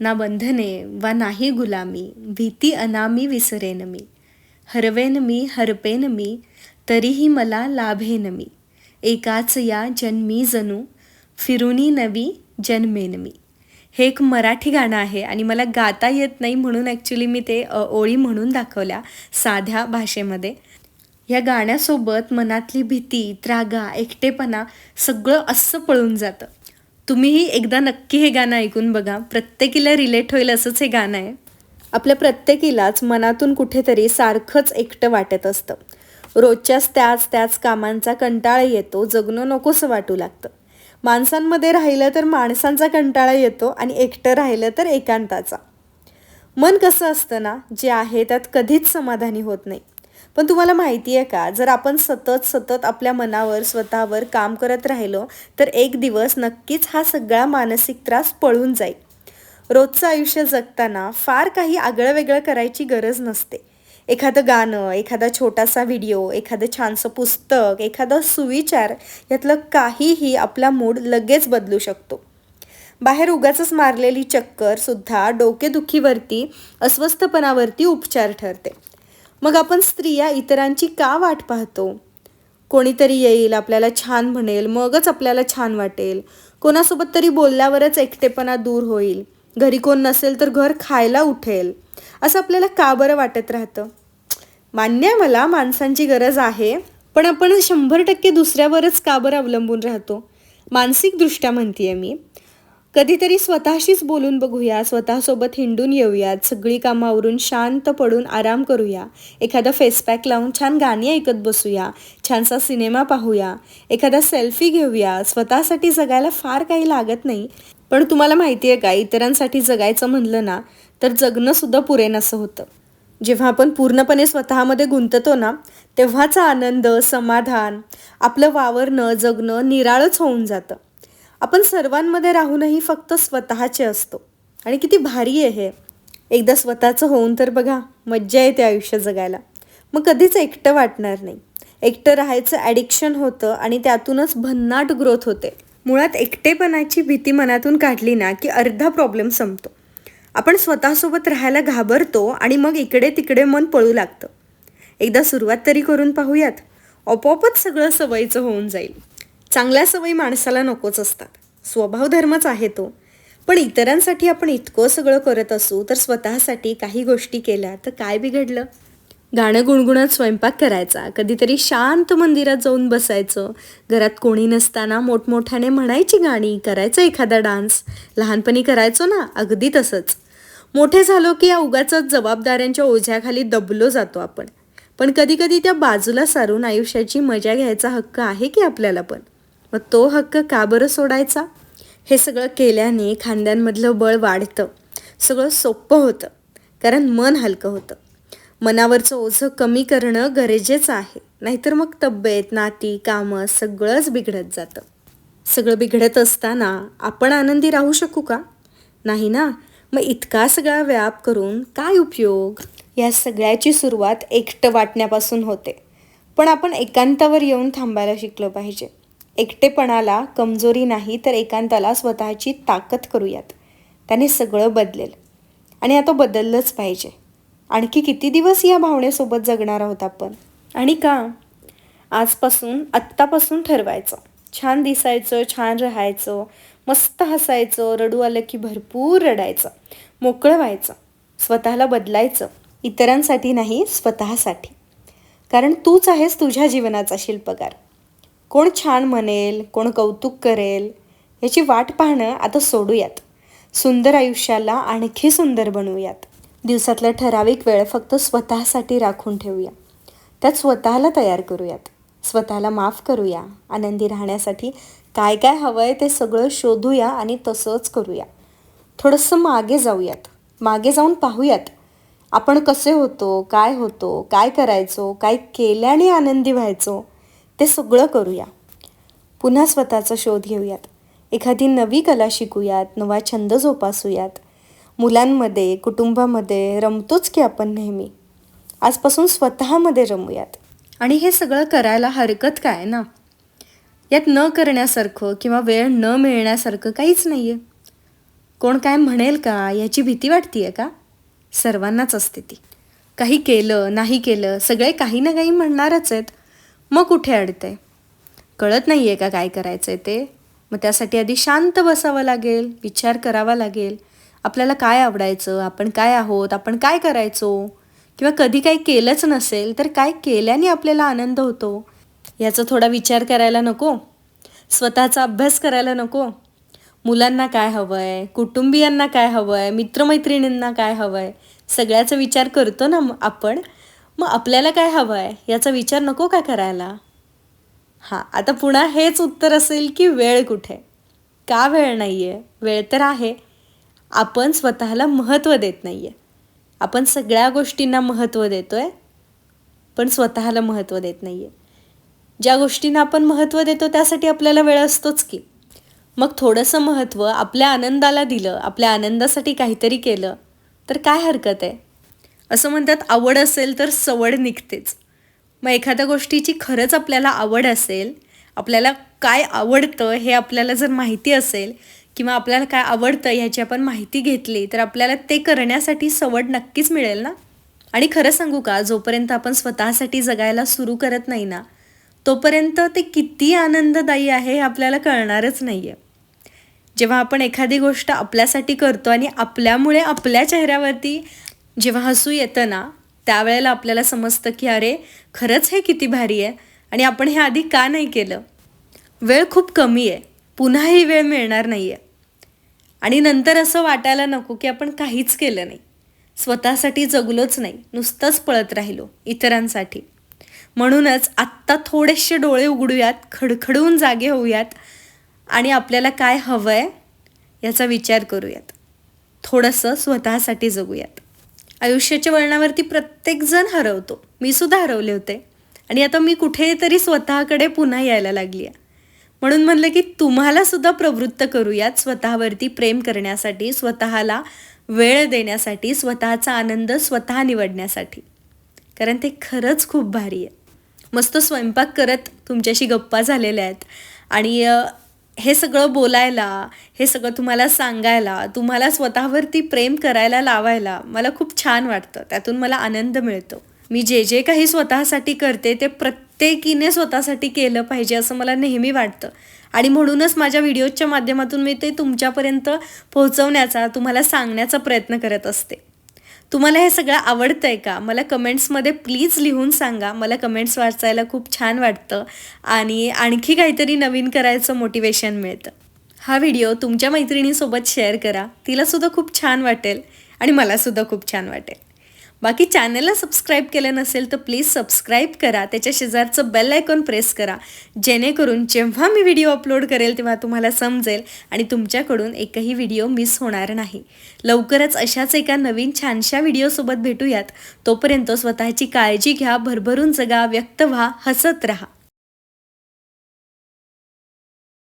ना बंधने वा नाही गुलामी भीती अनामी विसरेन मी. हरवेन मी हरपेन मी तरीही मला लाभेन मी. एकाच या जन्मी जणू फिरुनी नवी जन्मेन मी. हे एक मराठी गाणं आहे आणि मला गाता येत नाही म्हणून ॲक्च्युली मी ते ओळी म्हणून दाखवल्या साध्या भाषेमध्ये. या गाण्यासोबत मनातली भीती त्रागा एकटेपणा सगळं असं पळून जातं. तुम्हीही एकदा नक्की हे गाणं ऐकून बघा. प्रत्येकीला रिलेट होईल असंच हे गाणं आहे. आपल्या प्रत्येकीलाच मनातून कुठेतरी सारखंच एकटं वाटत असतं. रोजच्याच त्याच त्याच कामांचा कंटाळा येतो जगणं नकोसं वाटू लागतं. माणसांमध्ये राहिलं तर माणसांचा कंटाळा येतो आणि एकटं राहिलं तर एकांताचा. मन कसं असतं ना जे आहे त्यात कधीच समाधानी होत नाही. पण तुम्हाला माहिती आहे का जर आपण सतत सतत आपल्या मनावर स्वतःवर काम करत राहिलो तर एक दिवस नक्कीच हा सगळा मानसिक त्रास पळून जाईल. रोजचं आयुष्य जगताना फार काही आगळं वेगळं करायची गरज नसते. एखादं गाणं एखादा छोटासा व्हिडिओ एखादं छानसं पुस्तक एखादा सुविचार यातलं काहीही आपला मूड लगेच बदलू शकतो. बाहेर उगाच मारलेली चक्कर सुद्धा डोकेदुखीवरती अस्वस्थपणावरती उपचार ठरते. मग आपण स्त्रिया इतरांची का वाट पाहतो? कोणीतरी येईल आपल्याला छान म्हणेल मगच आपल्याला छान वाटेल. कोणासोबत तरी बोलल्यावरच एकटेपणा दूर होईल. घरी कोण नसेल तर घर खायला उठेल. असं आपल्याला का बरं वाटत राहतं? मान्य आहे मला माणसांची गरज आहे पण आपण शंभर टक्के दुसऱ्यावरच का बरं अवलंबून राहतो? मानसिकदृष्ट्या म्हणते आहे मी. कधीतरी स्वतःशीच बोलून बघूया स्वतःसोबत हिंडून येऊयात सगळी कामावरून शांत पडून आराम करूया एखादा फेसपॅक लावून छान गाणी ऐकत बसूया छानसा सिनेमा पाहूया एखादा सेल्फी घेऊया स्वतःसाठी जगायला फार काही लागत नाही. पण तुम्हाला माहिती आहे का इतरांसाठी जगायचं म्हणलं ना तर जगणंसुद्धा पुरेनसं होतं. जेव्हा आपण पूर्णपणे स्वतःमध्ये गुंततो ना तेव्हाचा आनंद समाधान आपलं वावरणं जगणं निराळच होऊन जातं. आपण सर्वांमध्ये राहूनही फक्त स्वतःचे असतो. आणि किती भारी आहे हे. एकदा स्वतःचं होऊन तर बघा मज्जा येते आयुष्य जगायला. मग कधीच एकटं वाटणार नाही. एकटं राहायचं ॲडिक्शन होतं आणि त्यातूनच भन्नाट ग्रोथ होते. मुळात एकटेपणाची भीती मनातून काढली ना की अर्धा प्रॉब्लेम संपतो. आपण स्वतःसोबत राहायला घाबरतो आणि मग इकडे तिकडे मन पळू लागतं. एकदा सुरुवात तरी करून पाहूयात. आपोआपच सगळं सवयीचं होऊन जाईल. चांगल्या सवयी माणसाला नकोच असतात. स्वभाव धर्मच आहे तो. पण इतरांसाठी आपण इतकं सगळं करत असू तर स्वतःसाठी काही गोष्टी केल्या तर काय बिघडलं? गाणं गुणगुणत स्वयंपाक करायचा कधीतरी शांत मंदिरात जाऊन बसायचं घरात कोणी नसताना मोठमोठ्याने म्हणायची गाणी करायचं एखादा डान्स. लहानपणी करायचो ना अगदी तसंच. मोठे झालो की या उगाच जबाबदाऱ्यांच्या ओझ्याखाली दबलो जातो आपण. पण कधीकधी त्या बाजूला सारून आयुष्याची मजा घ्यायचा हक्क आहे की आपल्याला पण? मग तो हक्क का बरं सोडायचा? हे सगळं केल्याने खांद्यांमधलं बळ वाढतं. सगळं सोपं होतं कारण मन हलकं होतं. मनावरचं ओझं कमी करणं गरजेचं आहे नाहीतर मग तब्येत नाती कामं सगळंच बिघडत जातं. सगळं बिघडत असताना आपण आनंदी राहू शकू का? नाही ना? मग इतका सगळा व्याप करून काय उपयोग? या सगळ्याची सुरुवात एकटं वाटण्यापासून होते. पण आपण एकांतावर येऊन थांबायला शिकलं पाहिजे. एकटेपणाला कमजोरी नाही तर एकांताला स्वतःची ताकद करूयात. त्याने सगळं बदलेल. आणि आता बदललंच पाहिजे. आणखी किती दिवस या भावनेसोबत जगणार आहोत आपण? आणि का? आजपासून आत्तापासून ठरवायचं. छान दिसायचं छान राहायचं मस्त हसायचं रडू आलं की भरपूर रडायचं मोकळं व्हायचं स्वतःला बदलायचं इतरांसाठी नाही स्वतःसाठी. कारण तूच आहेस तुझ्या जीवनाचा शिल्पकार. कोण छान म्हणेल कोण कौतुक करेल याची वाट पाहणं आता सोडूयात. सुंदर आयुष्याला आणखी सुंदर बनवूयात दिवसातला ठराविक वेळ फक्त स्वतःसाठी राखून ठेवूया. त्यात स्वतःला तयार करूयात. स्वतःला माफ करूया. आनंदी राहण्यासाठी काय काय हवं आहे ते सगळं शोधूया आणि तसंच करूया. थोडंसं मागे जाऊयात. मागे जाऊन पाहूयात. आपण कसे होतो काय होतो काय करायचो काय केल्याने आनंदी व्हायचो ते सगळं करूया. पुन्हा स्वतःचा शोध घेऊयात. एखादी नवी कला शिकूयात नवा छंद जोपासूयात. मुलांमध्ये कुटुंबामध्ये रमतोच की आपण नेहमी? आजपासून स्वतःमध्ये रमूयात. आणि हे सगळं करायला हरकत काय ना? यात न करण्यासारखं किंवा वेळ न मिळण्यासारखं काहीच नाही आहे कोण काय म्हणेल का याची भीती वाटतीये का? सर्वांनाच असते ती. काही केलं नाही केलं सगळे काही ना काही म्हणणारच आहेत. मग कुठे अडते? कळत नाही आहे का काय करायचं आहे ते? मग त्यासाठी आधी शांत बसावं लागेल विचार करावा लागेल. आपल्याला काय आवडायचं? आपण काय आहोत? आपण काय करायचो? किंवा कधी काही केलंच नसेल तर काय केल्याने आपल्याला आनंद होतो? याचा थोडा विचार करायला नको. स्वतःचा अभ्यास करायला नको. मुलांना काय हवं आहे कुटुंबियांना काय हवं आहे मित्रमैत्रिणींना काय हवं आहे सगळ्याचा विचार करतो ना आपण. मग आपल्याला काय हवं आहे याचा विचार नको का करायला? हां आता पुन्हा हेच उत्तर असेल की वेळ कुठे? का वेळ नाही आहे वेळ तर आहे. आपण स्वतःला महत्त्व देत नाही आहे आपण सगळ्या गोष्टींना महत्त्व देतो आहे पण स्वतःला महत्त्व देत नाही आहे ज्या गोष्टींना आपण महत्त्व देतो त्यासाठी आपल्याला वेळ असतोच की. मग थोडंसं महत्त्व आपल्या आनंदाला दिलं आपल्या आनंदासाठी काहीतरी केलं तर काय हरकत आहे? असं म्हणतात आवड असेल तर सवड निघतेच. मग एखाद्या गोष्टीची खरंच आपल्याला आवड असेल आपल्याला काय आवडतं हे आपल्याला जर माहिती असेल किंवा आपल्याला काय आवडतं ह्याची आपण माहिती घेतली तर आपल्याला ते करण्यासाठी सवड नक्कीच मिळेल ना? आणि खरं सांगू का जोपर्यंत आपण स्वतःसाठी जगायला सुरू करत नाही ना तोपर्यंत ते किती आनंददायी आहे हे आपल्याला कळणारच नाही आहे जेव्हा आपण एखादी गोष्ट आपल्यासाठी करतो आणि आपल्यामुळे आपल्या चेहऱ्यावरती जेव्हा हसू येतं ना त्यावेळेला आपल्याला समजतं की अरे खरंच हे किती भारी आहे आणि आपण हे आधी का नाही केलं? वेळ खूप कमी आहे. पुन्हा ही वेळ मिळणार नाही आहे आणि नंतर असं वाटायला नको की आपण काहीच केलं नाही. स्वतःसाठी जगलोच नाही. नुसतंच पळत राहिलो इतरांसाठी. म्हणूनच आत्ता थोडेसे डोळे उघडूयात खडखडून जागे होऊयात आणि आपल्याला काय हवं आहे याचा विचार करूयात. थोडंसं स्वतःसाठी जगूयात. आयुष्याच्या वळणावरती प्रत्येकजण हरवतो. मी सुद्धा हरवले होते. आणि आता मी कुठेतरी स्वतःकडे पुन्हा यायला लागली आहे म्हणून म्हणलं की तुम्हाला सुद्धा प्रवृत्त करूयात स्वतःवरती प्रेम करण्यासाठी स्वतःला वेळ देण्यासाठी स्वतःचा आनंद स्वतः निवडण्यासाठी. कारण ते खरंच खूप भारी आहे. मस्त स्वयंपाक करत तुमच्याशी गप्पा झालेल्या आहेत. आणि हे सगळं बोलायला हे सगळं तुम्हाला सांगायला तुम्हाला स्वतःवरती प्रेम करायला लावायला मला खूप छान वाटतं. त्यातून मला आनंद मिळतो. मी जे जे काही स्वतःसाठी करते ते प्रत्येकीने स्वतःसाठी केलं पाहिजे असं मला नेहमी वाटतं. आणि म्हणूनच माझ्या व्हिडिओजच्या माध्यमातून मी ते तुमच्यापर्यंत पोहोचवण्याचा तुम्हाला सांगण्याचा प्रयत्न करत असते. तुम्हाला हे सगळं आवडतं आहे का? मला कमेंट्समध्ये प्लीज लिहून सांगा. मला कमेंट्स वाचायला खूप छान वाटतं. आणि आणखी काहीतरी नवीन करायचं मोटिवेशन मिळतं. हा व्हिडिओ तुमच्या मैत्रिणीसोबत शेअर करा. तिलासुद्धा खूप छान वाटेल आणि मलासुद्धा खूप छान वाटेल. बाकी चॅनलला सबस्क्राईब केलं नसेल तर प्लीज सबस्क्राईब करा. त्याच्या शेजारचं बेल आयकॉन प्रेस करा. जेणेकरून जेव्हा मी व्हिडिओ अपलोड करेल तेव्हा तुम्हाला समजेल आणि तुमच्याकडून एकही व्हिडिओ मिस होणार नाही. लवकरच अशाच एका नवीन छानशा व्हिडिओसोबत भेटूयात. तोपर्यंत स्वतःची काळजी घ्या भरभरून जगा व्यक्त व्हा हसत राहा.